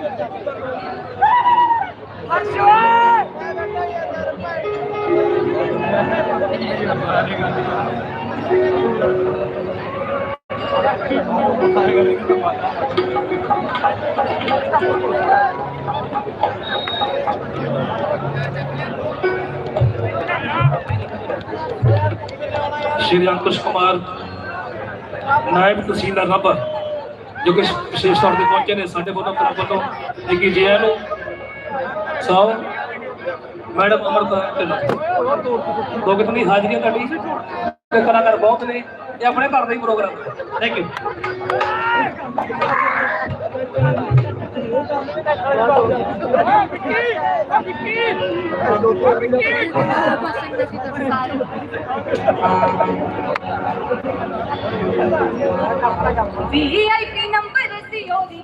Sri Lankus Kumar, Naib Tersindar Rabah. ਜੋ ਕਿ ਵਿਸ਼ੇਸ਼ ਤੌਰ ਤੇ ਪਹੁੰਚੇ ਨੇ ਸਾਡੇ ਵੱਲੋਂ ਤਰਫ ਵੱਲੋਂ, ਇੱਕ ਜੀ ਨੂੰ ਸੌ। ਮੈਡਮ ਅਮਰਤਾ ਢਿੱਲੋਂ ਦੋ ਕਿਤਨੀ ਹਾਜ਼ਰੀਆਂ ਤੁਹਾਡੀ। ਤੇ ਕਲਾਕਾਰ ਬਹੁਤ ਨੇ ਇਹ ਆਪਣੇ ਘਰ ਦਾ ਹੀ programme thank you VIP number ਸੀ ਉਹਦੀ